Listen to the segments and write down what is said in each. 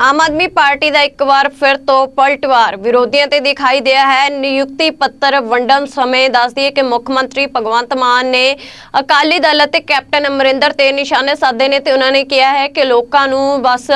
Aam Aadmi party ਦਾ ਇੱਕ ਵਾਰ ਫਿਰ ਤੋਂ ਪਲਟਵਾਰ। ਵਿਰੋਧੀਆਂ ਤੇ ਦਿਖਾਈ ਦਿਆ ਹੈ ਨਿਯੁਕਤੀ ਪੱਤਰ। ਵੰਡਣ ਸਮੇਂ ਦੱਸਦੀ ਹੈ ਕਿ ਮੁੱਖ ਮੰਤਰੀ ਭਗਵੰਤ ਮਾਨ ਨੇ ਅਕਾਲੀ ਦਲ ਅਤੇ ਕੈਪਟਨ ਅਮਰਿੰਦਰ ਤੇ ਨਿਸ਼ਾਨੇ ਸਾਧੇ ਨੇ ਤੇ ਉਹਨਾਂ ਨੇ ਕਿਹਾ ਹੈ ਕਿ ਲੋਕਾਂ ਨੂੰ ਬਸ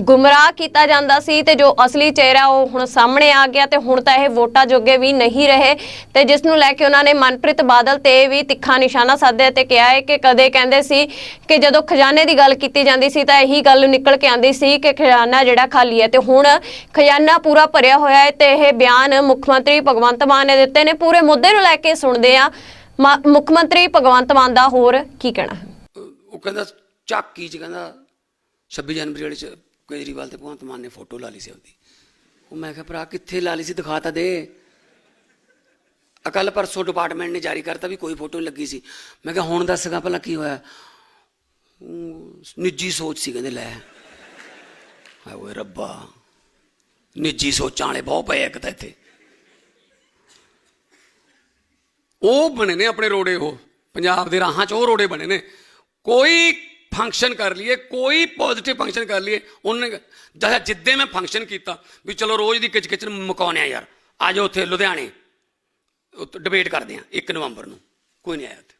ਗੁੰਮਰਾਹ ਕੀਤਾ ਜਾਂਦਾ ਸੀ ਤੇ ਜੋ ਅਸਲੀ ਚਿਹਰਾ ਉਹ ਹੁਣ ਸਾਹਮਣੇ ਆ ਗਿਆ ਤੇ ਹੁਣ ਤਾਂ ਇਹ ਵੋਟਾਂ ਜੋਗੇ ਵੀ ਨਹੀਂ ਰਹੇ। ਤੇ ਜਿਸ ਨੂੰ ਲੈ ਕੇ ਉਹਨਾਂ ਨੇ ਮਨਪ੍ਰੀਤ ਬਾਦਲ ਤੇ ਵੀ ਤਿੱਖਾ ਨਿਸ਼ਾਨਾ ਸਾਧਿਆ ਤੇ ਕਿਹਾ ਹੈ ਕਿ ਕਦੇ ਕਹਿੰਦੇ ਸੀ ਕਿ ਜਦੋਂ ਖਜ਼ਾਨੇ ਦੀ ਗੱਲ ਕੀਤੀ ਜਾਂਦੀ ਸੀ ਤਾਂ ਇਹੀ ਗੱਲ ਨਿਕਲ ਕੇ ਆਂਦੀ ਸੀ ਕਿ ਖਜ਼ਾਨਾ ਜਿਹੜਾ ਖਾਲੀ ਹੈ ਤੇ ਹੁਣ ਖਜ਼ਾਨਾ ਪੂਰਾ ਭਰਿਆ ਹੋਇਆ ਹੈ ਤੇ ਇਹ ਬਿਆਨ ਮੁੱਖ ਮੰਤਰੀ ਭਗਵੰਤ ਮਾਨ ਨੇ ਦਿੱਤੇ ਨੇ। ਪੂਰੇ ਮੁੱਦੇ ਨੂੰ ਲੈ ਕੇ ਸੁਣਦੇ ਆ ਮੁੱਖ ਮੰਤਰੀ ਭਗਵੰਤ ਮਾਨ ਦਾ ਹੋਰ ਕੀ ਕਹਿਣਾ ਹੈ? ਉਹ ਕਹਿੰਦਾ ਝਾਕੀ ਚ ਕਹਿੰਦਾ 26 ਜਨਵਰੀ ਵਾਲੇ ਚ ਕੇਜਰੀਵਾਲ ਤੇ ਭਗਵੰਤ ਮਾਨ ਨੇ ਫੋਟੋ ਲਾ ਲਈ ਸੀ ਉਹਦੀ। ਉਹ ਮੈਂ ਕਿਹਾ ਭਰਾ ਕਿੱਥੇ ਲਾ ਲਈ ਸੀ ਦਿਖਾ ਤਾਂ ਦੇ। ਅਕਲ ਪਰਸੋਂ ਡਿਪਾਰਟਮੈਂਟ ਨੇ ਜਾਰੀ ਕਰਤਾ ਵੀ ਕੋਈ ਫੋਟੋ ਨਹੀਂ ਲੱਗੀ ਸੀ। ਮੈਂ ਕਿਹਾ ਹੁਣ ਦੱਸਗਾ ਭਲਾ ਕੀ ਹੋਇਆ। ਨਿੱਜੀ ਸੋਚ ਸੀ ਕਹਿੰਦੇ ਲੈ। ਹਾਏ ਓਏ ਰੱਬਾ, ਨਿੱਜੀ ਸੋਚਾਂ ਵਾਲੇ ਬਹੁਤ ਪਏ ਆ ਇੱਕ ਤਾਂ ਇੱਥੇ। ਉਹ ਬਣੇ ਨੇ ਆਪਣੇ ਰੋੜੇ ਉਹ, ਪੰਜਾਬ ਦੇ ਰਾਹਾਂ 'ਚ ਉਹ ਰੋੜੇ ਬਣੇ ਨੇ। ਕੋਈ ਫੰਕਸ਼ਨ ਕਰ ਲਈਏ, ਕੋਈ ਪੋਜ਼ਿਟਿਵ ਫੰਕਸ਼ਨ ਕਰ ਲਈਏ, ਉਹਨੇ ਜਿਹੜਾ ਜਿੱਦੇ ਮੈਂ ਫੰਕਸ਼ਨ ਕੀਤਾ, ਵੀ ਚਲੋ ਰੋਜ਼ ਦੀ ਕਿਚ ਨੂੰ ਮੁਕਾਉਣੇ ਆ ਯਾਰ, ਆ ਜਾਓ ਉੱਥੇ ਲੁਧਿਆਣੇ। ਡਿਬੇਟ ਕਰਦੇ ਆ 1 ਨਵੰਬਰ ਨੂੰ, ਕੋਈ ਨਹੀਂ ਆਇਆ ਉੱਥੇ।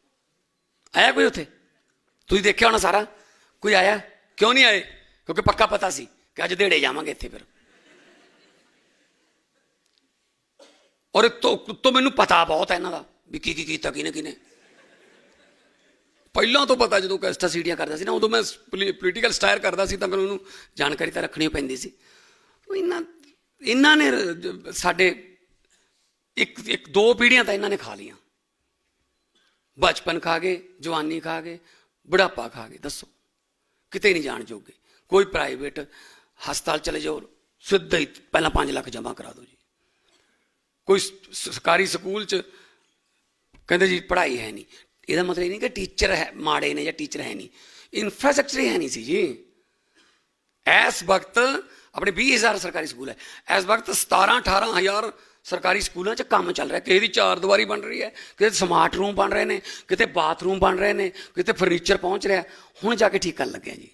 ਆਇਆ ਕੋਈ ਉੱਥੇ? ਤੁਸੀਂ ਦੇਖਿਆ ਹੋਣਾ ਸਾਰਾ? ਕੋਈ ਆਇਆ? ਕਿਉਂ ਨਹੀਂ ਆਏ? ਕਿਉਂਕਿ ਪੱਕਾ ਪਤਾ ਸੀ। ਕਿ ਅੱਜ ਦੇੜੇ ਜਾਵਾਂਗੇ ਇੱਥੇ ਫਿਰ। ਔਰ ਤੋਂ ਤੋਂ ਮੈਨੂੰ ਪਤਾ ਬਹੁਤ ਹੈ ਇਹਨਾਂ ਦਾ ਵੀ ਕੀ ਕੀ ਕੀਤਾ ਕਿਨੇ ਕਿਨੇ ਪਹਿਲਾਂ ਤੋਂ ਪਤਾ ਜਦੋਂ ਕੈਸਟਾ ਸੀਡੀਆਂ ਕਰਦਾ ਸੀ ਨਾ, ਉਦੋਂ ਮੈਂ ਪੋਲੀਟੀਕਲ ਸਟਾਇਰ ਕਰਦਾ ਸੀ ਤਾਂ ਮੈਨੂੰ ਉਹਨੂੰ ਜਾਣਕਾਰੀ ਤਾਂ ਰੱਖਣੀ ਪੈਂਦੀ ਸੀ। ਇਹਨਾਂ ਇਹਨਾਂ ਨੇ ਸਾਡੇ ਇੱਕ ਇੱਕ ਦੋ ਪੀੜ੍ਹੀਆਂ ਤਾਂ ਇਹਨਾਂ ਨੇ ਖਾ ਲੀਆਂ ਬਚਪਨ ਖਾ ਗਏ, ਜਵਾਨੀ ਖਾ ਗਏ, ਬੁਢਾਪਾ ਖਾ ਗਏ, ਦੱਸੋ। ਕਿਤੇ ਨਹੀਂ ਜਾਣ ਜੋਗੇ। ਕੋਈ ਪ੍ਰਾਈਵੇਟ ਹਸਪਤਾਲ ਚਲੇ ਜਾਓ, ਸਿੱਧਾ ਹੀ ਪਹਿਲਾਂ 5 ਲੱਖ ਜਮ੍ਹਾਂ ਕਰਾ ਦਿਓ ਜੀ। ਕੋਈ ਸਰਕਾਰੀ ਸਕੂਲ ਚ ਕਹਿੰਦੇ ਜੀ ਪੜ੍ਹਾਈ ਹੈ ਨਹੀਂ। ਇਹਦਾ ਮਤਲਬ ਇਹ ਨਹੀਂ ਕਿ ਟੀਚਰ ਹੈ, ਮਾੜੇ ਨੇ ਜਾਂ ਟੀਚਰ ਹੈ ਨਹੀਂ। ਇਨਫਰਾਸਟ੍ਰਕਚਰ ਹੈ ਨਹੀਂ ਸੀ ਜੀ। ਇਸ ਵਕਤ ਆਪਣੇ 20000 ਸਰਕਾਰੀ ਸਕੂਲ ਹੈ। ਇਸ ਵਕਤ 17 18000 ਸਰਕਾਰੀ ਸਕੂਲਾਂ 'ਚ ਕੰਮ ਚੱਲ ਰਿਹਾ। ਕਿਸੇ ਦੀ ਚਾਰ ਦੀਵਾਰੀ ਬਣ ਰਹੀ ਹੈ, ਕਿਤੇ ਸਮਾਰਟ ਰੂਮ ਬਣ ਰਹੇ ਨੇ, ਕਿਤੇ ਬਾਥਰੂਮ ਬਣ ਰਹੇ ਨੇ, ਕਿਤੇ ਫਰਨੀਚਰ ਪਹੁੰਚ ਰਿਹਾ। ਹੁਣ ਜਾ ਕੇ ਠੀਕ ਕਰਨ ਲੱਗਿਆ ਜੀ।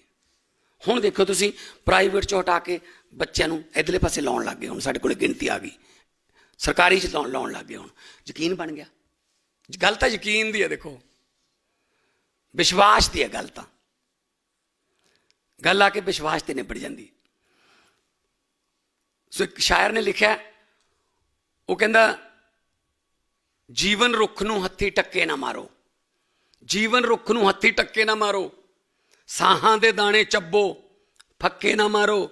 ਹੁਣ ਦੇਖੋ ਤੁਸੀਂ ਪ੍ਰਾਈਵੇਟ ਚੋਂ ਹਟਾ ਕੇ ਬੱਚਿਆਂ ਨੂੰ ਇਧਰਲੇ ਪਾਸੇ ਲਾਉਣ ਲੱਗ ਗਏ ਹੁਣ, ਸਾਡੇ ਕੋਲੇ ਗਿਣਤੀ ਆ ਗਈ। ਸਰਕਾਰੀ ਚ ਲਾਉਣ ਲਾਉਣ ਲੱਗ ਗਏ ਹੁਣ। ਯਕੀਨ ਬਣ ਗਿਆ? ਗੱਲ ਤਾਂ ਯਕੀਨ ਦੀ ਹੈ, ਦੇਖੋ। ਵਿਸ਼ਵਾਸ ਦੀ ਹੈ ਗੱਲ ਤਾਂ। ਗੱਲ ਆ ਕੇ ਵਿਸ਼ਵਾਸ ਤੇ ਨਿਬੜ ਜਾਂਦੀ। ਸੋ ਇੱਕ ਸ਼ਾਇਰ ਨੇ ਲਿਖਿਆ, ਉਹ ਕਹਿੰਦਾ, ਜੀਵਨ ਰੁੱਖ ਨੂੰ ਹੱਥੀ ਟੱਕੇ ਨਾ ਮਾਰੋ। ਜੀਵਨ ਰੁੱਖ ਨੂੰ ਹੱਥੀ ਟੱਕੇ ਨਾ ਮਾਰੋ। ਸਾਹਾਂ ਦੇ ਦਾਣੇ ਚੱਬੋ, ਫੱਕੇ ਨਾ ਮਾਰੋ।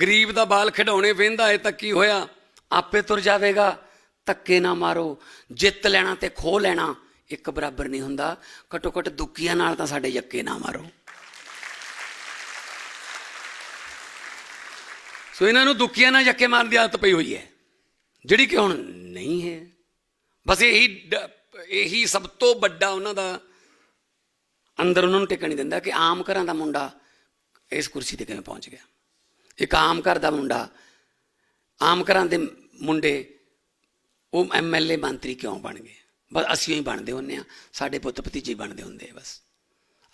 ਗਰੀਬ ਦਾ ਬਾਲ ਖਿਡਾਉਣੇ ਵੇਂਦਾ ਏ ਤਾਂ ਕੀ ਹੋਇਆ? ਆਪੇ ਤੁਰ ਜਾਵੇਗਾ, ਧੱਕੇ ਨਾ ਮਾਰੋ। ਜਿੱਤ ਲੈਣਾ ਤੇ ਖੋ ਲੈਣਾ, ਇੱਕ ਬਰਾਬਰ ਨਹੀਂ ਹੁੰਦਾ। ਘਟੋ ਘਟ ਦੁੱਕੀਆਂ ਨਾਲ ਤਾਂ ਸਾਡੇ ਯੱਕੇ ਨਾ ਮਾਰੋ। ਸੋ ਇਹਨਾਂ ਨੂੰ ਦੁੱਕੀਆਂ ਨਾਲ ਯੱਕੇ ਮਾਰਨ ਦੀ ਆਦਤ ਪਈ ਹੋਈ ਹੈ। ਜਿਹੜੀ ਕਿ ਹੁਣ ਨਹੀਂ ਹੈ। ਬਸ ਇਹੀ ਡ- ਇਹੀ ਸਭ ਤੋਂ ਵੱਡਾ ਉਹਨਾਂ ਦਾ ਅੰਦਰ ਉਹਨਾਂ ਨੂੰ ਟਿਕਣ ਨਹੀਂ ਦਿੰਦਾ ਕਿ ਆਮ ਘਰਾਂ ਦਾ ਮੁੰਡਾ ਇਸ ਕੁਰਸੀ ਤੇ ਕਿਵੇਂ ਪਹੁੰਚ ਗਿਆ। ਇੱਕ ਆਮ ਘਰ ਦਾ ਮੁੰਡਾ, ਆਮ ਘਰਾਂ ਦੇ ਮੁੰਡੇ, ਉਹ ਐਮਐਲਏ ਮੰਤਰੀ ਕਿਉਂ ਬਣ ਗਏ? ਬਸ ਅਸੀਂ ਹੀ ਬਣਦੇ ਹੁੰਨੇ ਆ ਸਾਡੇ ਪੁੱਤ ਭਤੀਜੇ ਹੀ ਬਣਦੇ ਹੁੰਦੇ ਬਸ।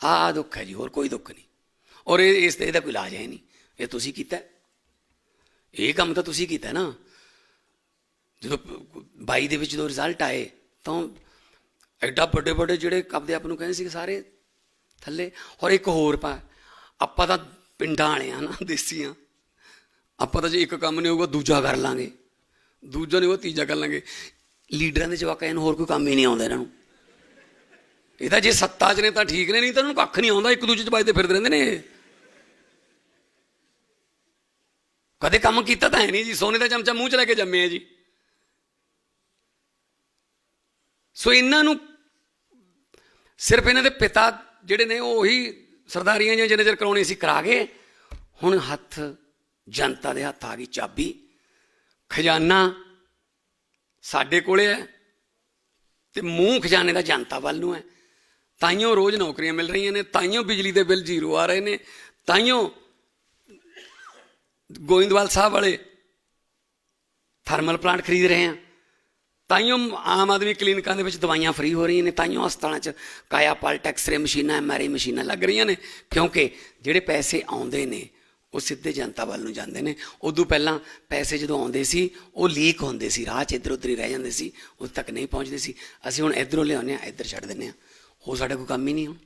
ਆਹ ਦੁੱਖ ਹੈ ਜੀ, ਹੋਰ ਕੋਈ ਦੁੱਖ ਨਹੀਂ। ਔਰ ਇਹ ਇਸ ਤੇ ਇਹਦਾ ਕੋਈ ਇਲਾਜ ਹੈ ਨਹੀਂ। ਇਹ ਤੁਸੀਂ ਕੀਤਾ ਇਹ ਕੰਮ ਤਾਂ ਤੁਸੀਂ ਕੀਤਾ ਨਾ। ਜਦੋਂ 22 ਦੇ ਵਿੱਚ ਜਦੋਂ ਰਿਜ਼ਲਟ ਆਏ, ਤਾਂ ਐਡਾ ਵੱਡੇ ਵੱਡੇ ਜਿਹੜੇ ਆਪਦੇ ਆਪ ਨੂੰ ਕਹਿੰਦੇ ਸੀ ਸਾਰੇ ਥੱਲੇ। ਔਰ ਇੱਕ ਹੋਰ ਪਾ ਆਪਾਂ ਤਾਂ ਪਿੰਡਾਂ ਵਾਲੇ ਆ ਨਾ, ਦੇਸੀਆਂ। ਆਪਾਂ ਤਾਂ ਜੇ ਇੱਕ ਕੰਮ ਨਹੀਂ ਹੋਊਗਾ, ਦੂਜਾ ਕਰ ਲਾਂਗੇ। ਦੂਜਾ ਨਹੀਂ ਹੋਊਗਾ, ਤੀਜਾ ਕਰ ਲਾਂਗੇ। ਲੀਡਰਾਂ ਦੇ ਜਵਾਕਾਂ ਨੂੰ ਹੋਰ ਕੋਈ ਕੰਮ ਹੀ ਨਹੀਂ ਆਉਂਦਾ ਇਹਨਾਂ ਨੂੰ। ਇਹ ਤਾਂ ਜੇ ਸੱਤਾ 'ਚ ਨੇ ਤਾਂ ਠੀਕ ਨੇ, ਨਹੀਂ ਤਾਂ ਇਹਨਾਂ ਨੂੰ ਕੱਖ ਨਹੀਂ ਆਉਂਦਾ, ਇੱਕ ਦੂਜੇ 'ਚ ਵੱਜਦੇ ਫਿਰਦੇ ਰਹਿੰਦੇ ਨੇ ਇਹ। ਕਦੇ ਕੰਮ ਕੀਤਾ ਤਾਂ ਹੈ ਨਹੀਂ ਜੀ, ਸੋਨੇ ਦਾ ਚਮਚਾ ਮੂੰਹ 'ਚ ਲੈ ਕੇ ਜੰਮੇ ਆ ਜੀ। ਸੋ ਇਹਨਾਂ ਨੂੰ ਸਿਰਫ ਇਹਨਾਂ ਦੇ ਪਿਤਾ ਜਿਹੜੇ ਨੇ ਉਹ ਉਹੀ ਸਰਦਾਰੀਆਂ ਜਾਂ ਜਿੰਨੇ ਚਿਰ ਕਰਾਉਣੇ ਸੀ, ਕਰਾ ਗਏ। ਹੁਣ ਹੱਥ ਜਨਤਾ ਦੇ ਹੱਥ ਆ ਗਈ ਚਾਬੀ। ਖਜ਼ਾਨਾ ਸਾਡੇ ਕੋਲੇ ਹੈ ਤੇ ਮੂੰਹ ਖਜ਼ਾਨੇ ਦਾ ਜਨਤਾ ਵੱਲ ਨੂੰ ਹੈ। ਤਾਈਓ ਰੋਜ਼ ਨੌਕਰੀਆਂ ਮਿਲ ਰਹੀਆਂ ਨੇ ਤਾਈਓ ਬਿਜਲੀ ਦੇ ਬਿੱਲ ਜ਼ੀਰੋ ਆ ਰਹੇ ਨੇ ਤਾਈਓ ਗੋਇੰਦਵਾਲ ਸਾਹਿਬ ਵਾਲੇ ਥਰਮਲ ਪਲਾਂਟ ਖਰੀਦ ਰਹੇ ਆ। ਤਾਈਓ ਆਮ ਆਦਮੀ ਕਲੀਨਿਕਾਂ ਦੇ ਵਿੱਚ ਦਵਾਈਆਂ ਫ੍ਰੀ ਹੋ ਰਹੀਆਂ ਨੇ, ਤਾਈਓ ਹਸਪਤਾਲਾਂ 'ਚ ਕਾਇਆ ਪਲਟ ਐਕਸਰੇ ਮਸ਼ੀਨਾਂ ਐਮਆਰਆਈ ਮਸ਼ੀਨਾਂ ਲੱਗ ਰਹੀਆਂ ਨੇ। ਕਿਉਂਕਿ ਜਿਹੜੇ ਪੈਸੇ ਆਉਂਦੇ ਨੇ, ਉਹ ਸਿੱਧੇ ਜਨਤਾ ਵੱਲ ਨੂੰ ਜਾਂਦੇ ਨੇ। ਉਦੋਂ ਪਹਿਲਾਂ ਪੈਸੇ ਜਦੋਂ ਆਉਂਦੇ ਸੀ, ਉਹ ਲੀਕ ਹੁੰਦੇ ਸੀ, ਰਾਹ 'ਚ ਇੱਧਰ ਉੱਧਰ ਹੀ ਰਹਿ ਜਾਂਦੇ ਸੀ, ਉਦ ਤੱਕ ਨਹੀਂ ਪਹੁੰਚਦੇ ਸੀ। ਅਸੀਂ ਹੁਣ ਇੱਧਰੋਂ ਲਿਆਉਂਦੇ ਆ ਇੱਧਰ ਛੱਡ ਦਿੰਦੇ ਆ ਉਹ ਸਾਡਾ ਕੋਈ ਕੰਮ ਹੀ ਨਹੀਂ ਹੁਣ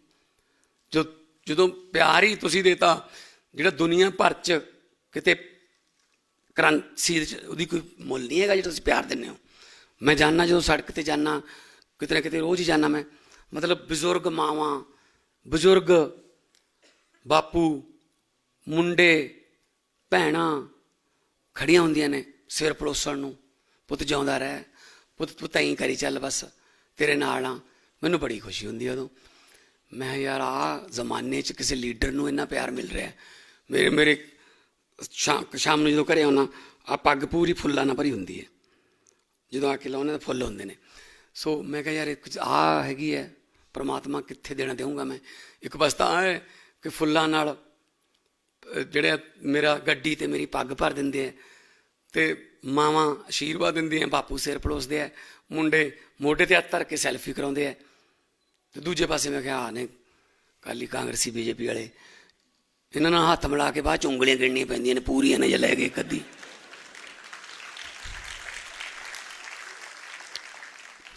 ਜੋ, ਜਦੋਂ ਪਿਆਰ ਹੀ ਤੁਸੀਂ ਦੇਤਾ, ਜਿਹੜਾ ਦੁਨੀਆ ਭਰ 'ਚ ਕਿਤੇ ਕਰੰਸੀ ਉਹਦੀ ਕੋਈ ਮੁੱਲ ਨਹੀਂ ਹੈਗਾ, ਜੇ ਤੁਸੀਂ ਪਿਆਰ ਦਿੰਦੇ ਹੋ। ਮੈਂ ਜਾਣਨਾ ਜਦੋਂ ਸੜਕ ਤੇ ਜਾਣਾ ਕਿਤੇ ਨਾ ਕਿਤੇ ਰੋਜ਼ ਹੀ ਜਾਣਾ ਮੈਂ। ਮਤਲਬ ਬਜ਼ੁਰਗ ਮਾਵਾਂ, ਬਜ਼ੁਰਗ ਬਾਪੂ, ਮੁੰਡੇ, ਭੈਣਾਂ ਖੜੀਆਂ ਹੁੰਦੀਆਂ ਨੇ ਸਿਰ ਪੜੋਸਣ ਨੂੰ। ਪੁੱਤ ਜਿਉਂਦਾ ਰਹਿ, ਪੁੱਤ ਤੂੰ ਤਾਂ ਹੀ ਕਰੀ ਚੱਲ ਬਸ, ਤੇਰੇ ਨਾਲ ਆ। ਮੈਨੂੰ ਬੜੀ ਖੁਸ਼ੀ ਹੁੰਦੀ ਉਦੋਂ। ਮੈਂ ਯਾਰ ਆ ਜ਼ਮਾਨੇ 'ਚ ਕਿਸੇ ਲੀਡਰ ਨੂੰ ਇੰਨਾ ਪਿਆਰ ਮਿਲ ਰਿਹਾ ਮੇਰੇ ਮੇਰੇ ਸ਼ਾਮ ਸ਼ਾਮ ਨੂੰ ਜਦੋਂ ਘਰੇ ਆਉਣਾ ਆ ਪੱਗ ਪੂਰੀ ਫੁੱਲਾਂ ਨਾਲ ਭਰੀ ਹੁੰਦੀ ਹੈ। ਜਦੋਂ ਆ ਕੇ ਲਾਉਣੇ ਤਾਂ ਫੁੱਲ ਹੁੰਦੇ ਨੇ। ਸੋ ਮੈਂ ਕਿਹਾ ਯਾਰ ਇੱਕ ਆ ਹੈਗੀ ਹੈ, ਪ੍ਰਮਾਤਮਾ ਕਿੱਥੇ ਦੇਣਾ ਦੇਵਾਂਗਾ ਮੈਂ? ਇੱਕ ਬਸ ਤਾਂ ਆਹ ਹੈ ਕਿ ਫੁੱਲਾਂ ਨਾਲ, ਅਹ ਜਿਹੜੇ ਮੇਰਾ ਗੱਡੀ ਤੇ ਮੇਰੀ ਪੱਗ ਭਰ ਦਿੰਦੇ ਆ ਤੇ ਮਾਵਾਂ ਆਸ਼ੀਰਵਾਦ ਦਿੰਦੀਆਂ ਬਾਪੂ ਸਿਰ ਪਲੋਸਦੇ ਆ ਮੁੰਡੇ ਮੋਢੇ ਤੇ ਹੱਥ ਧਰ ਕੇ ਸੈਲਫੀ ਕਰਾਉਂਦੇ ਆ ਤੇ ਦੂਜੇ ਪਾਸੇ ਮੈਂ ਕਿਹਾ ਆ ਨੇ ਕਾਲੀ ਕਾਂਗਰਸੀ, ਬੀਜੇਪੀ ਵਾਲੇ, ਇਹਨਾਂ ਨਾਲ ਹੱਥ ਮਿਲਾ ਕੇ ਬਾਅਦ ਚ ਉਂਗਲੀਆਂ ਗਿਣਨੀਆਂ ਪੈਂਦੀਆਂ ਨੇ, ਪੂਰੀਆਂ ਨੇ ਜੇ ਲੈ ਗਏ ਕਦੀ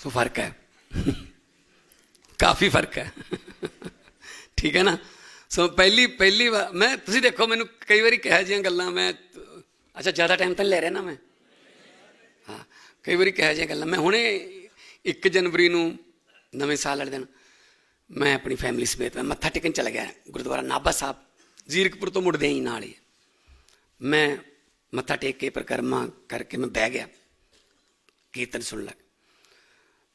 ਸੋ ਫ਼ਰਕ ਹੈ ਕਾਫੀ ਫ਼ਰਕ ਹੈ ਠੀਕ ਹੈ ਨਾ ਸੋ ਪਹਿਲੀ ਪਹਿਲੀ ਵਾਰ ਮੈਂ ਤੁਸੀਂ ਦੇਖੋ ਮੈਨੂੰ ਕਈ ਵਾਰੀ ਕਿਹਾ ਜੀਆਂ ਗੱਲਾਂ ਮੈਂ ਅੱਛਾ ਜ਼ਿਆਦਾ ਟਾਈਮ ਤਾਂ ਲੈ ਰਿਹਾ ਨਾ ਮੈਂ ਹਾਂ ਕਈ ਵਾਰੀ ਕਿਹਾ ਜੀਆਂ ਗੱਲਾਂ ਮੈਂ ਹੁਣੇ 1 ਜਨਵਰੀ ਨੂੰ ਨਵੇਂ ਸਾਲ ਵਾਲੇ ਦਿਨ ਮੈਂ ਆਪਣੀ ਫੈਮਿਲੀ ਸਮੇਤ ਮੈਂ ਮੱਥਾ ਟੇਕਣ ਚਲਾ ਗਿਆ ਗੁਰਦੁਆਰਾ ਨਾਭਾ ਸਾਹਿਬ ਜ਼ੀਰਕਪੁਰ ਤੋਂ ਮੁੜਦੇ ਹੀ ਨਾਲ ਹੀ ਮੈਂ ਮੱਥਾ ਟੇਕ ਕੇ ਪ੍ਰਕਰਮਾ ਕਰਕੇ ਮੈਂ ਬਹਿ ਗਿਆ ਕੀਰਤਨ ਸੁਣ ਲੱਗ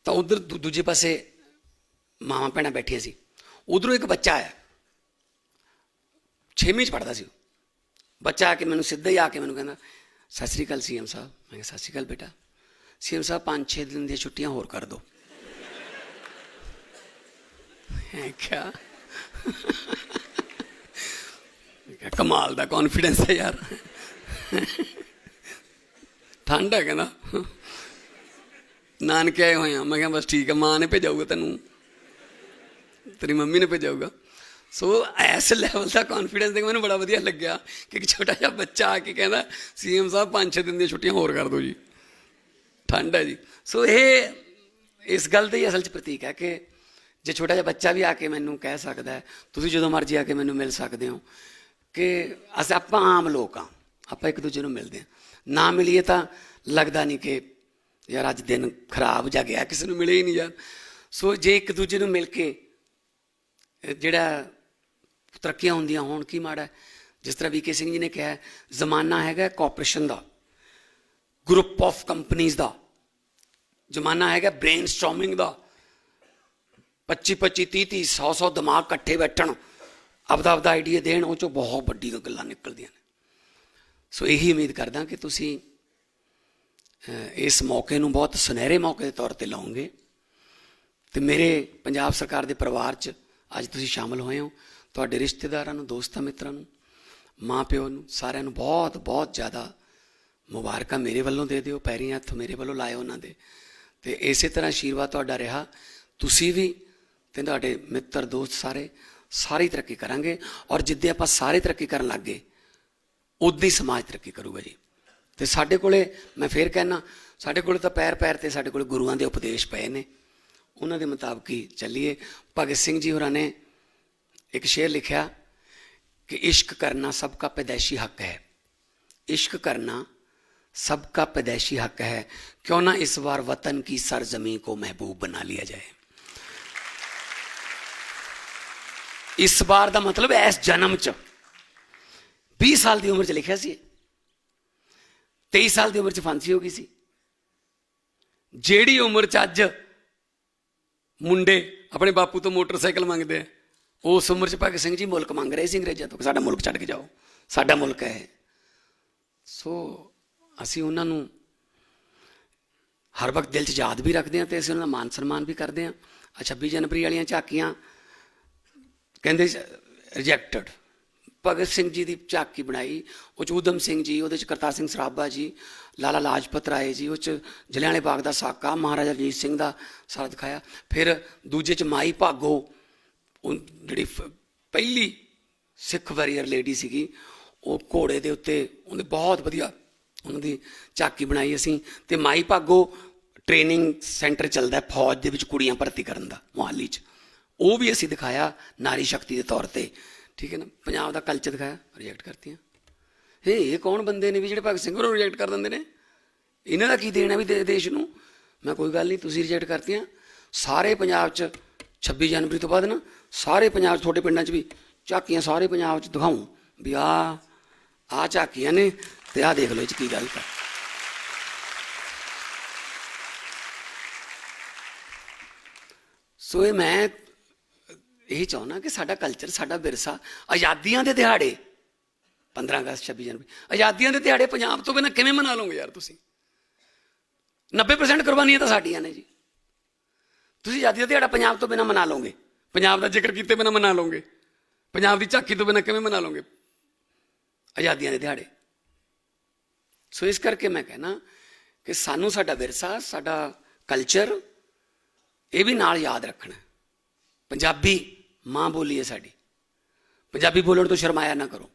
ਤਾਂ ਉਧਰ ਦੂਜੇ ਪਾਸੇ ਮਾਵਾਂ ਭੈਣਾਂ ਬੈਠੀਆਂ ਸੀ। ਉਧਰੋਂ ਇੱਕ ਬੱਚਾ ਆਇਆ। ਛੇਵੀਂ ਚ ਪੜਦਾ ਸੀ ਉਹ। ਬੱਚਾ ਆ ਕੇ ਮੈਨੂੰ ਸਿੱਧਾ ਹੀ ਆ ਕੇ ਮੈਨੂੰ ਕਹਿੰਦਾ, ਸਤਿ ਸ੍ਰੀ ਅਕਾਲ ਸੀਐਮ ਸਾਹਿਬ। ਮੈਂ ਕਿਹਾ, ਸਤਿ ਸ੍ਰੀ ਅਕਾਲ ਬੇਟਾ। ਸੀਐਮ ਸਾਹਿਬ 5-6 ਦਿਨ ਦੀਆਂ ਛੁੱਟੀਆਂ ਹੋਰ ਕਰ ਦਿਓ ਹੈ ਕਿਆ ਕਮਾਲ ਦਾ ਕੌਨਫੀਡੈਂਸ ਹੈ ਯਾਰ। ਠੰਡ ਹੈ ਕਹਿੰਦਾ। ਨਾਨਕੇ ਆਏ ਹੋਏ ਆ। ਮੈਂ ਕਿਹਾ, ਬਸ ਠੀਕ ਆ, ਮਾਂ ਨੇ ਭੇਜਾਊਗਾ ਤੈਨੂੰ। ਤੇਰੀ ਮੰਮੀ ਨੇ ਭੇਜਾਊਗਾ। ਸੋ ਐਸ ਲੈਵਲ ਦਾ ਕੌਨਫੀਡੈਂਸ ਦੇਖ, ਮੈਨੂੰ ਬੜਾ ਵਧੀਆ ਲੱਗਿਆ ਕਿ ਇੱਕ ਛੋਟਾ ਜਿਹਾ ਬੱਚਾ ਆ ਕੇ ਕਹਿੰਦਾ, ਸੀਐਮ ਸਾਹਿਬ, ਪੰਜ ਛੇ ਦਿਨ ਦੀਆਂ ਛੁੱਟੀਆਂ ਹੋਰ ਕਰ ਦਿਓ ਜੀ। ਠੰਡ ਹੈ ਜੀ। ਸੋ ਇਹ, ਇਸ ਗੱਲ ਦਾ ਹੀ ਅਸਲ 'ਚ ਪ੍ਰਤੀਕ ਹੈ ਕਿ ਜੇ ਛੋਟਾ ਜਿਹਾ ਬੱਚਾ ਵੀ ਆ ਕੇ ਮੈਨੂੰ ਕਹਿ ਸਕਦਾ ਹੈ, ਤੁਸੀਂ ਜਦੋਂ ਮਰਜ਼ੀ ਆ ਕੇ ਮੈਨੂੰ ਮਿਲ ਸਕਦੇ ਹੋ ਕਿ ਅਸੀਂ ਆਪਾਂ ਆਮ ਲੋਕ ਆ, ਆਪਾਂ ਇੱਕ ਦੂਜੇ ਨੂੰ ਮਿਲਦੇ ਹਾਂ। ਨਾ ਮਿਲੀਏ ਤਾਂ ਲੱਗਦਾ ਨਹੀਂ ਕਿ ਯਾਰ ਅੱਜ ਦਿਨ ਖਰਾਬ ਜਾ ਗਿਆ, ਕਿਸੇ ਨੂੰ ਮਿਲੇ ਹੀ ਨਹੀਂ ਯਾਰ। ਸੋ ਜੇ ਇੱਕ ਦੂਜੇ ਨੂੰ ਮਿਲ ਕੇ ਜਿਹੜਾ ਤਰੱਕੀਆਂ ਹੁੰਦੀਆਂ ਹੋਣ, ਕੀ ਮਾੜਾ ਜਿਸ ਤਰ੍ਹਾਂ ਵੀਕੇ ਸਿੰਘ ਜੀ ਨੇ ਕਿਹਾ, ਜ਼ਮਾਨਾ ਹੈਗਾ ਕੋਆਪਰੇਸ਼ਨ ਦਾ ਗਰੁੱਪ ਆਫ ਕੰਪਨੀਆਂ ਦਾ। ਜ਼ਮਾਨਾ ਹੈਗਾ ਬ੍ਰੇਨਸਟਾਰਮਿੰਗ ਦਾ। 25 25 30 30 100 100 ਦਿਮਾਗ ਇਕੱਠੇ ਬੈਠਣ, ਆਪਦਾ ਆਪਦਾ ਆਈਡੀਆ ਦੇਣ, ਉਹ ਚੋਂ ਬਹੁਤ ਵੱਡੀ ਗੱਲਾਂ ਨਿਕਲਦੀਆਂ ਨੇ। ਸੋ ਇਹੀ ਉਮੀਦ ਕਰਦਾ ਕਿ ਤੁਸੀਂ ਇਸ ਮੌਕੇ ਨੂੰ ਬਹੁਤ ਸੁਨਹਿਰੇ ਮੌਕੇ ਦੇ ਤੌਰ ਤੇ ਲਾਉਂਗੇ। ਤੇ ਮੇਰੇ ਪੰਜਾਬ ਸਰਕਾਰ ਦੇ ਪਰਿਵਾਰ 'ਚ ਅੱਜ ਤੁਸੀਂ ਸ਼ਾਮਲ ਹੋਏ ਹੋ। ਤੁਹਾਡੇ ਰਿਸ਼ਤੇਦਾਰਾਂ ਨੂੰ, ਦੋਸਤਾਂ ਮਿੱਤਰਾਂ ਨੂੰ ਮਾਂ ਪਿਓ ਨੂੰ, ਸਾਰਿਆਂ ਨੂੰ ਬਹੁਤ ਬਹੁਤ ਜ਼ਿਆਦਾ ਮੁਬਾਰਕਾਂ ਮੇਰੇ ਵੱਲੋਂ ਦੇ ਦਿਓ, ਪੈਰੀਂ ਹੱਥ ਮੇਰੇ ਵੱਲੋਂ ਲਾਇਓ ਉਹਨਾਂ ਦੇ। ਤੇ ਇਸੇ ਤਰ੍ਹਾਂ ਆਸ਼ੀਰਵਾਦ ਤੁਹਾਡਾ ਰਿਹਾ। ਤੁਸੀਂ ਵੀ ਤੇ ਤੁਹਾਡੇ ਮਿੱਤਰ, ਦੋਸਤ ਸਾਰੇ, ਸਾਰੀ ਤਰੱਕੀ ਕਰਾਂਗੇ। ਔਰ ਜਿੱਦੇ ਆਪਾਂ ਸਾਰੇ ਤਰੱਕੀ ਕਰਨ ਲੱਗੇ ਉਦੋਂ ਹੀ ਸਮਾਜ ਤਰੱਕੀ ਕਰੂਗਾ ਜੀ। ਤੇ ਸਾਡੇ ਕੋਲੇ, ਮੈਂ ਫੇਰ ਕਹਿਣਾ ਸਾਡੇ ਕੋਲੇ ਤਾਂ ਪੈਰ ਪੈਰ ਤੇ ਸਾਡੇ ਕੋਲੇ ਗੁਰੂਆਂ ਦੇ ਉਪਦੇਸ਼ ਪਏ ਨੇ। ਉਹਨਾਂ ਦੇ ਮੁਤਾਬਕ ਹੀ ਚੱਲੀਏ। ਭਗਤ ਸਿੰਘ ਜੀ ਹੋਰਾਂ ਨੇ ਇੱਕ ਸ਼ੇਰ ਲਿਖਿਆ ਕਿ ਇਸ਼ਕ ਕਰਨਾ ਸਭ ਦਾ ਪੈਦਾਇਸ਼ੀ ਹੱਕ ਹੈ। ਇਸ਼ਕ ਕਰਨਾ ਸਭ ਦਾ ਪੈਦਾਇਸ਼ੀ ਹੱਕ ਹੈ। ਕਿਉਂ ਨਾ ਇਸ ਵਾਰ ਵਤਨ ਕੀ ਸਰਜ਼ਮੀ ਕੋ ਮਹਿਬੂਬ ਬਣਾ ਲਿਆ ਜਾਏ। ਇਸ ਵਾਰ ਦਾ ਮਤਲਬ ਇਸ ਜਨਮ ਚ। 20 ਸਾਲ ਦੀ ਉਮਰ ਚ ਲਿਖਿਆ ਸੀ। 23 ਸਾਲ ਦੀ ਉਮਰ ਚ ਫਾਂਸੀ ਹੋ ਗਈ ਸੀ। ਜਿਹੜੀ ਉਮਰ ਚ ਅੱਜ ਮੁੰਡੇ ਆਪਣੇ ਬਾਪੂ ਤੋਂ ਮੋਟਰਸਾਈਕਲ ਮੰਗਦੇ ਆ, ਉਸ ਉਮਰ ਚ ਭਗਤ ਸਿੰਘ ਜੀ ਮੁਲਕ ਮੰਗ ਰਹੇ ਸੀ ਅੰਗਰੇਜ਼ਾਂ ਤੋਂ ਕਿ ਸਾਡਾ ਮੁਲਕ ਛੱਡ ਕੇ ਜਾਓ, ਸਾਡਾ ਮੁਲਕ ਹੈ। ਇਹ। ਸੋ ਅਸੀਂ ਉਹਨਾਂ ਨੂੰ ਹਰ ਵਕਤ ਦਿਲ 'ਚ ਯਾਦ ਵੀ ਰੱਖਦੇ ਹਾਂ ਤੇ ਅਸੀਂ ਉਹਨਾਂ ਦਾ ਮਾਨ ਸਨਮਾਨ ਵੀ ਕਰਦੇ ਹਾਂ ਆ 26 ਜਨਵਰੀ ਵਾਲੀਆਂ ਝਾਕੀਆਂ ਕਹਿੰਦੇ ਰਿਜੈਕਟਡ ਭਗਤ ਸਿੰਘ ਜੀ ਦੀ ਝਾਕੀ ਬਣਾਈ, ਉਹ 'ਚ ਊਧਮ ਸਿੰਘ ਜੀ, ਉਹਦੇ ਚ ਕਰਤਾਰ ਸਿੰਘ ਸਰਾਭਾ ਜੀ, ਲਾਲਾ ਲਾਜਪਤ ਰਾਏ ਜੀ, ਉਹ ਚ ਜਲਿਆਂਵਾਲੇ ਬਾਗ ਦਾ ਸਾਕਾ, ਮਹਾਰਾਜਾ ਰਣਜੀਤ ਸਿੰਘ ਦਾ ਸਾਰਾ ਦਿਖਾਇਆ। ਫਿਰ ਦੂਜੇ ਚ ਮਾਈ ਭਾਗੋ, ਉਹ ਜਿਹੜੀ ਫ- ਪਹਿਲੀ ਸਿੱਖ ਵਾਰੀਅਰ ਲੇਡੀ ਸੀਗੀ, ਉਹ ਘੋੜੇ ਦੇ ਉੱਤੇ ਉਹਨੇ ਬਹੁਤ ਵਧੀਆ ਉਹਨਾਂ ਦੀ ਝਾਕੀ ਬਣਾਈ ਅਸੀਂ। ਤੇ ਮਾਈ ਭਾਗੋ ਟ੍ਰੇਨਿੰਗ ਸੈਂਟਰ ਚੱਲਦਾ ਫੌਜ ਦੇ ਵਿੱਚ ਕੁੜੀਆਂ ਭਰਤੀ ਕਰਨ ਦਾ, ਮੁਹਾਲੀ 'ਚ। ਉਹ ਵੀ ਅਸੀਂ ਦਿਖਾਇਆ ਨਾਰੀ ਸ਼ਕਤੀ ਦੇ ਤੌਰ ਤੇ। ਠੀਕ ਹੈ ਨਾ? ਪੰਜਾਬ ਦਾ ਕਲਚਰ ਦਿਖਾਇਆ ਰਿਜੈਕਟ ਕਰਤੀਆਂ। ਹੇ, ਇਹ ਕੌਣ ਬੰਦੇ ਨੇ ਵੀ ਜਿਹੜੇ ਭਗਤ ਸਿੰਘ ਨੂੰ ਰਿਜੈਕਟ ਕਰ ਦਿੰਦੇ ਨੇ? ਇਹਨਾਂ ਦਾ ਕੀ ਦੇਣਾ ਵੀ ਦੇ- ਦੇਸ਼ ਨੂੰ? ਮੈਂ ਕੋਈ ਗੱਲ ਨਹੀਂ, ਤੁਸੀਂ ਰਿਜੈਕਟ ਕਰਤੀਆਂ। ਸਾਰੇ ਪੰਜਾਬ 'ਚ 26 ਜਨਵਰੀ ਤੋਂ ਬਾਅਦ ਨਾ, ਸਾਰੇ ਪੰਜਾਬ 'ਚ ਤੁਹਾਡੇ ਪਿੰਡਾਂ 'ਚ ਵੀ ਝਾਕੀਆਂ ਸਾਰੇ ਪੰਜਾਬ 'ਚ ਦਿਖਾਉਂ। ਵੀ ਆ ਆ ਝਾਕੀਆਂ ਨੇ ਤੇ ਆ ਦੇਖ ਲਓ ਇਹ 'ਚ ਕੀ ਗਲਤ ਹੈ। ਸੋ ਇਹ ਮੈਂ ਇਹ ਚਾਹੁੰਦਾ ਕਿ ਸਾਡਾ ਕਲਚਰ ਸਾਡਾ ਵਿਰਸਾ ਆਜ਼ਾਦੀਆਂ ਦੇ ਦਿਹਾੜੇ 15 ਅਗਸਤ 26 ਜਨਵਰੀ, ਆਜ਼ਾਦੀਆਂ ਦੇ ਦਿਹਾੜੇ ਪੰਜਾਬ ਤੋਂ ਬਿਨਾਂ ਕਿਵੇਂ ਮਨਾ ਲਓਗੇ ਯਾਰ ਤੁਸੀਂ? 90% ਕੁਰਬਾਨੀਆਂ ਤਾਂ ਸਾਡੀਆਂ ਨੇ ਜੀ। ਤੁਸੀਂ ਆਜ਼ਾਦੀ ਦਾ ਦਿਹਾੜਾ ਪੰਜਾਬ ਤੋਂ ਬਿਨਾਂ ਮਨਾ ਲਓਗੇ, ਪੰਜਾਬ ਦਾ ਜ਼ਿਕਰ ਕੀਤੇ ਬਿਨਾਂ ਮਨਾ ਲਓਗੇ, ਪੰਜਾਬ ਦੀ ਝਾਕੀ ਤੋਂ ਬਿਨਾਂ ਕਿਵੇਂ ਮਨਾ ਲਓਗੇ? ਆਜ਼ਾਦੀਆਂ ਦੇ ਦਿਹਾੜੇ। ਸੋ ਇਸ ਕਰਕੇ ਮੈਂ ਕਹਿਣਾ ਕਿ ਸਾਨੂੰ ਸਾਡਾ ਵਿਰਸਾ, ਸਾਡਾ ਕਲਚਰ ਇਹ ਵੀ ਨਾਲ ਯਾਦ ਰੱਖਣਾ ਪੰਜਾਬੀ ਮਾਂ ਬੋਲੀ ਹੈ ਸਾਡੀ। ਪੰਜਾਬੀ ਬੋਲਣ ਤੋਂ ਸ਼ਰਮਾਇਆ ਨਾ ਕਰੋ।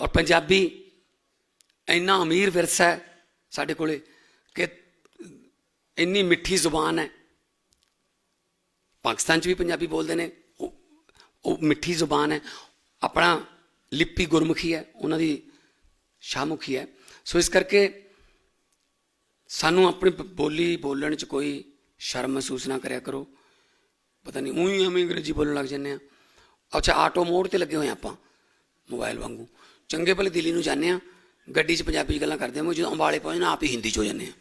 ਔਰ ਪੰਜਾਬੀ ਇੰਨਾ ਅਮੀਰ ਵਿਰਸਾ ਹੈ ਸਾਡੇ ਕੋਲੇ ਕਿ ਇੰਨੀ ਮਿੱਠੀ ਜ਼ੁਬਾਨ ਹੈ। ਪਾਕਿਸਤਾਨ 'ਚ ਵੀ ਪੰਜਾਬੀ ਬੋਲਦੇ ਨੇ। ਉਹ ਉਹ ਮਿੱਠੀ ਜ਼ੁਬਾਨ ਹੈ। ਆਪਣਾ ਲਿਪੀ ਗੁਰਮੁਖੀ ਹੈ। ਉਹਨਾਂ ਦੀ ਸ਼ਾਹਮੁਖੀ ਹੈ। ਸੋ ਇਸ ਕਰਕੇ ਸਾਨੂੰ ਆਪਣੀ ਬੋਲੀ ਬੋਲਣ 'ਚ ਕੋਈ ਸ਼ਰਮ ਮਹਿਸੂਸ ਨਾ ਕਰਿਆ ਕਰੋ। ਪਤਾ ਨਹੀਂ ਉਹੀ ਐਵੇਂ ਅੰਗਰੇਜ਼ੀ ਬੋਲਣ ਲੱਗ ਜੰਨੇ ਆ। ਅੱਛਾ, ਆਟੋ ਮੋੜ ਤੇ ਲੱਗੇ ਹੋਏ ਆਪਾਂ, ਮੋਬਾਈਲ ਵਾਂਗੂ। ਚੰਗੇ ਭਲੇ ਦਿੱਲੀ ਨੂੰ ਜਾਂਦੇ ਆ, ਗੱਡੀ 'ਚ ਪੰਜਾਬੀ 'ਚ ਗੱਲਾਂ ਕਰਦੇ ਆ ਜਦੋਂ ਅੰਬਾਲੇ ਪਹੁੰਚਣਾ, ਆਪ ਹੀ ਹਿੰਦੀ 'ਚ ਹੋ ਜਾਂਦੇ ਆ।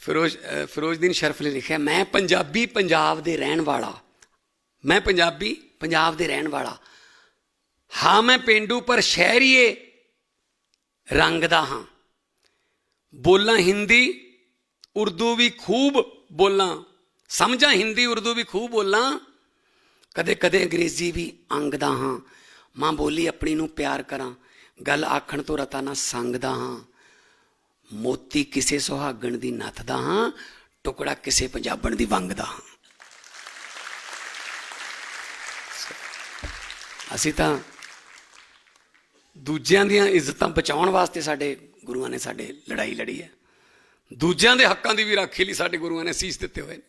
ਫਿਰੋਜ਼ ਫਿਰੋਜ਼ਦੀਨ ਸ਼ਰਫ ਨੇ ਲਿਖਿਆ, ਮੈਂ ਪੰਜਾਬੀ ਪੰਜਾਬ ਦੇ ਰਹਿਣ ਵਾਲਾ, ਮੈਂ ਪੰਜਾਬੀ ਪੰਜਾਬ ਦੇ ਰਹਿਣ ਵਾਲਾ। ਹਾਂ, ਮੈਂ ਪਿੰਡੂ, ਪਰ ਸ਼ਹਿਰੀਏ ਰੰਗ ਦਾ ਹਾਂ। ਬੋਲਾਂ ਹਿੰਦੀ ਉਰਦੂ ਵੀ ਖੂਬ ਬੋਲਾਂ। ਸਮਝਾਂ, ਹਿੰਦੀ ਉਰਦੂ ਵੀ ਖੂਬ ਬੋਲਾਂ। ਕਦੇ ਕਦੇ ਅੰਗਰੇਜ਼ੀ ਵੀ ਅੰਗਦਾ ਹਾਂ। ਮਾਂ ਬੋਲੀ ਆਪਣੀ ਨੂੰ ਪਿਆਰ ਕਰਾਂ। ਗੱਲ ਆਖਣ ਤੋਂ ਰਤਾ ਨਾ ਸੰਗਦਾ ਹਾਂ। ਮੋਤੀ ਕਿਸੇ ਸੁਹਾਗਣ ਦੀ ਨੱਥਦਾ ਹਾਂ। ਟੁਕੜਾ ਕਿਸੇ ਪੰਜਾਬਣ ਦੀ ਵੰਗਦਾ ਹਾਂ। ਅਸੀਂ ਤਾਂ ਦੂਜਿਆਂ ਦੀਆਂ ਇੱਜ਼ਤਾਂ ਬਚਾਉਣ ਵਾਸਤੇ ਸਾਡੇ ਗੁਰੂਆਂ ਨੇ ਸਾਡੇ ਲੜਾਈ ਲੜੀ ਹੈ। ਦੂਜਿਆਂ ਦੇ ਹੱਕਾਂ ਦੀ ਵੀ ਰਾਖੀ ਲਈ ਸਾਡੇ ਗੁਰੂਆਂ ਨੇ ਸੀਸ ਦਿੱਤੇ ਹੋਏ ਨੇ।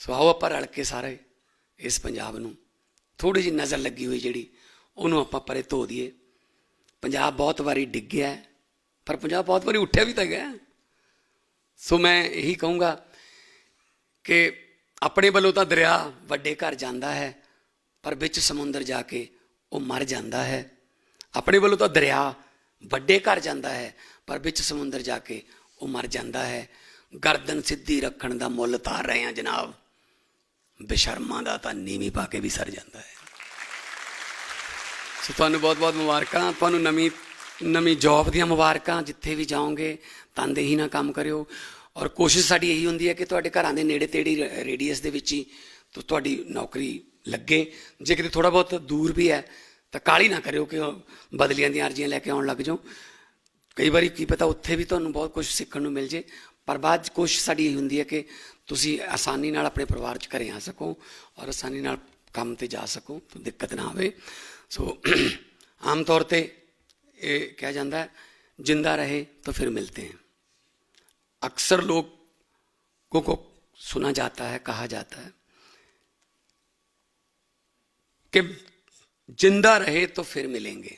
ਸੋ ਆਓ ਆਪਾਂ ਰਲ ਕੇ ਸਾਰੇ ਇਸ ਪੰਜਾਬ ਨੂੰ ਥੋੜੀ ਜਿਹੀ ਨਜ਼ਰ ਲੱਗੀ ਹੋਈ ਜਿਹੜੀ, ਉਹਨੂੰ ਆਪਾਂ ਪਰੇ ਧੋ ਦਈਏ। ਪੰਜਾਬ ਬਹੁਤ ਵਾਰੀ ਡਿੱਗਿਆ ਪਰ ਪੰਜਾਬ ਬਹੁਤ ਵਾਰੀ ਉੱਠਿਆ ਵੀ ਤਾਂ ਗਿਆ ਸੋ ਮੈਂ ਇਹੀ ਕਹੂੰਗਾ ਕਿ ਆਪਣੇ ਵੱਲੋਂ ਤਾਂ ਦਰਿਆ ਵੱਡੇ ਘਰ ਜਾਂਦਾ ਹੈ, ਪਰ ਵਿੱਚ ਸਮੁੰਦਰ ਜਾ ਕੇ ਉਹ ਮਰ ਜਾਂਦਾ ਹੈ। ਆਪਣੇ ਵੱਲੋਂ ਤਾਂ ਦਰਿਆ ਵੱਡੇ ਘਰ ਜਾਂਦਾ ਹੈ, ਪਰ ਵਿੱਚ ਸਮੁੰਦਰ ਜਾ ਕੇ ਉਹ ਮਰ ਜਾਂਦਾ ਹੈ। ਗਰਦਨ ਸਿੱਧੀ ਰੱਖਣ ਦਾ ਮੁੱਲ ਤਾਰ ਰਹੇ ਹਾਂ ਜਨਾਬ। ਬੇਸ਼ਰਮਾਂ ਦਾ ਤਾਂ ਨੀਵੀਂ ਪਾ ਕੇ ਵੀ ਸਰ ਜਾਂਦਾ ਹੈ। ਸੋ ਤੁਹਾਨੂੰ ਬਹੁਤ ਬਹੁਤ ਮੁਬਾਰਕਾਂ। ਤੁਹਾਨੂੰ ਨਵੀਂ ਨਵੀਂ ਜੌਬ ਦੀਆਂ ਮੁਬਾਰਕਾਂ, ਜਿੱਥੇ ਵੀ ਜਾਓਗੇ ਤਨਦੇਹੀ ਨਾਲ ਕੰਮ ਕਰਿਓ। ਔਰ ਕੋਸ਼ਿਸ਼ ਸਾਡੀ ਇਹੀ ਹੁੰਦੀ ਹੈ ਕਿ ਤੁਹਾਡੇ ਘਰਾਂ ਦੇ ਨੇੜੇ ਤੇੜੀ ਰੇਡੀਅਸ ਦੇ ਵਿੱਚ ਹੀ ਤੁਹਾਡੀ ਨੌਕਰੀ ਲੱਗੇ। ਜੇ ਕਿਤੇ ਥੋੜਾ ਬਹੁਤ ਦੂਰ ਵੀ ਹੈ, ਤਾਂ ਕਾਲੀ ਨਾ ਕਰਿਓ ਕਿ ਬਦਲੀਆਂ ਦੀਆਂ ਅਰਜ਼ੀਆਂ ਲੈ ਕੇ ਆਉਣ ਲੱਗ ਜਾਓ। ਕਈ ਵਾਰੀ ਕੀ ਪਤਾ ਉੱਥੇ ਵੀ ਤੁਹਾਨੂੰ ਬਹੁਤ ਕੁਝ ਸਿੱਖਣ ਨੂੰ ਮਿਲ ਜੇ ਪਰ ਬਾਅਦ 'ਚ ਕੋਸ਼ਿਸ਼ ਸਾਡੀ ਇਹ ਹੁੰਦੀ ਹੈ ਕਿ ਤੁਸੀਂ ਆਸਾਨੀ ਨਾਲ ਆਪਣੇ ਪਰਿਵਾਰ 'ਚ ਘਰੇ ਆ ਸਕੋ ਔਰ ਆਸਾਨੀ ਨਾਲ ਕੰਮ ਤੇ ਜਾ ਸਕੋ ਤਾਂ ਦਿੱਕਤ ਨਾ ਆਵੇ ਸੋ ਆਮ ਤੌਰ ਤੇ ਇਹ ਕਿਹਾ ਜਾਂਦਾ ਹੈ ਜਿੰਦਾ ਰਹੇ ਤਾਂ ਫਿਰ ਮਿਲਤੇ हैं अक्सर लोगों को सुना जाता है कहा जाता है कि जिंदा रहे तो फिर मिलेंगे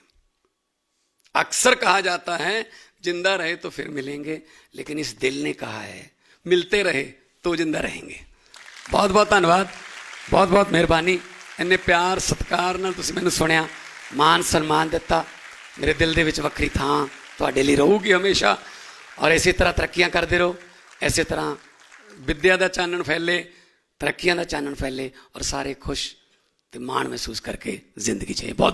अक्सर कहा जाता है जिंदा रहे तो फिर मिलेंगे लेकिन इस दिल ने कहा है मिलते रहे तो जिंदा रहेंगे ਬਹੁਤ ਬਹੁਤ ਧੰਨਵਾਦ ਬਹੁਤ ਬਹੁਤ ਮਿਹਰਬਾਨੀ ਇੰਨੇ ਪਿਆਰ ਸਤਿਕਾਰ ਨਾਲ ਤੁਸੀਂ ਮੈਨੂੰ ਸੁਣਿਆ ਮਾਨ ਸਨਮਾਨ ਦਿੱਤਾ ਮੇਰੇ ਦਿਲ ਦੇ ਵਿੱਚ ਵੱਖਰੀ ਥਾਂ ਤੁਹਾਡੇ ਲਈ ਰਹੂਗੀ ਹਮੇਸ਼ਾ ਔਰ ਇਸੇ ਤਰ੍ਹਾਂ ਤਰੱਕੀਆਂ ਕਰਦੇ ਰਹੋ ਇਸੇ ਤਰ੍ਹਾਂ ਵਿੱਦਿਆ ਦਾ ਚਾਨਣ ਫੈਲੇ ਤਰੱਕੀਆਂ ਦਾ ਚਾਨਣ ਫੈਲੇ ਔਰ ਸਾਰੇ ਖੁਸ਼ ਤੇ ਮਾਣ ਮਹਿਸੂਸ ਕਰਕੇ ਜ਼ਿੰਦਗੀ 'ਚ ਬਹੁਤ ਬਹੁਤ